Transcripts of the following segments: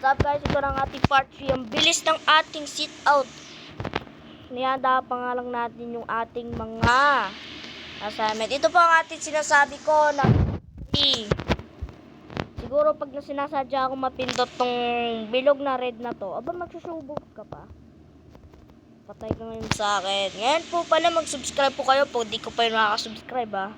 What's up guys? Ito ng ating part 3. Ang bilis ng ating sit out. Nihanda pa nga lang natin yung ating mga assignment. Ito po ang ating sinasabi ko na 3. Siguro pag na sinasadya ako mapindot tong bilog na red na to, aba magsusubok ka pa. Patay ka ngayon sa akin. Ngayon po pala mag-subscribe po kayo po. Di ko pa yung nakaka-subscribe ah.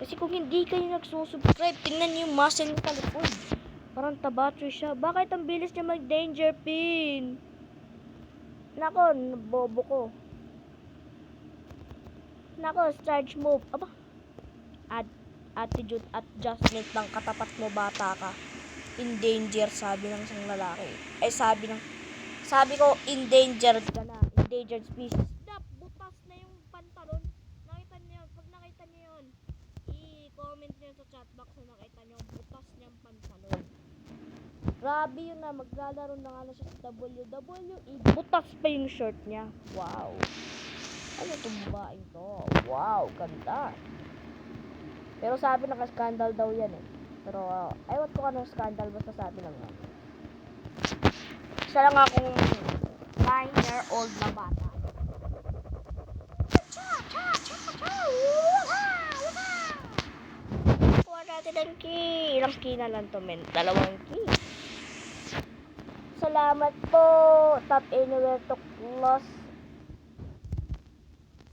Kasi kung hindi kayo nagsusubscribe, tingnan niyo yung muscle niya sa likod. Parang tabacho siya. Bakit ang bilis niya mag-danger pin? Nako, bobo ko. Nako, charge move. Aba. Ad attitude adjustment ng katapat mo bata ka. In danger, sabi ng isang lalaki. Eh, sabi ng... Sabi ko, endangered ka na. Endangered species. Dap, butas na yung pantalon. Nakita niyo, pag nakita niyo yun, i-comment niyo sa chat box na nakita niyo ang butas niyang pantalon. Grabe yun na, maglalaro na nga na siya sa WWE. Butas pa yung shirt niya. Wow. Ano itong babaeng to? Wow, ganda. Pero sabi naka-scandal daw yan eh. Pero, uh, ewan ko anong scandal, basta sabi lang yan. Isa lang akong 9-year-old na bata. Kuha natin ang key. Ilang key na lang to, men? Dalawang key. Salamat po. Top anywhere to close.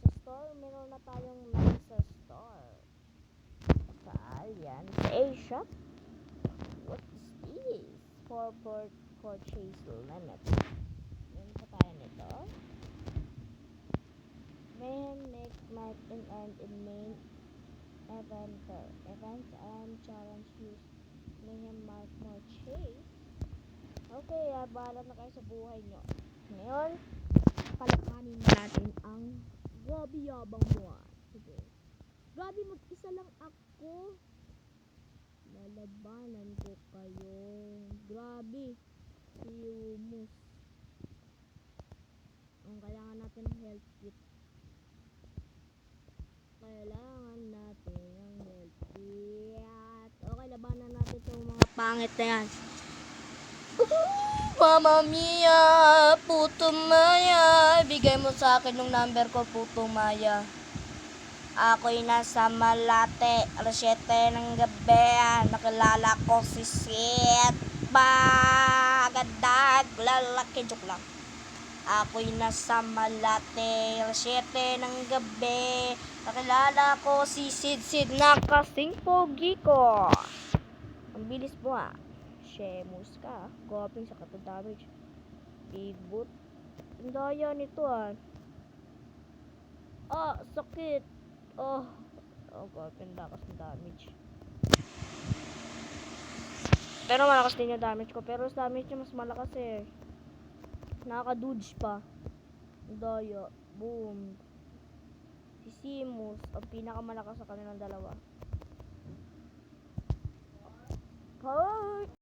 Sa store, meron na tayong nine sa store. Saan yan? Sa A-shop? What's this? For, for purchase limit. Meron pa tayo nito. Main make might and in main eventer. Events and challenge use Okay, ah, bahala na kayo sa buhay nyo. Ngayon, palakanin natin ang grabe yabang mo ah. Sige. Grabe, mag-isa lang ako. Lalabanan ko kayo. Grabe. Si Rumus. Ang kailangan natin health kit. Kailangan natin ng health kit. Okay, labanan natin itong mga pangit na yan. Mama Mia, puto Maya. Bigay mo sa akin yung number ko, puto Maya. Ako'y nasa Malate, alas 7 ng gabi. Nakilala ko si Seth. Bagadag, lalaki, joke lang. Ako'y nasa Malate, alas 7 ng gabi. Nakilala ko si Sid Sid na kasing pogi ko. Ang bilis mo ah. Shemus ka. Goping sa kato damage. Big boot. Ang daya nito ah. Ah, sakit. Oh. Oh, goping lakas ng damage. Pero malakas din yung damage ko. Pero sa damage niya mas malakas eh. Nakaka-dodge pa. Ang daya. Boom. Si Simus, ang pinakamalakas sa kanilang dalawa. Hoy!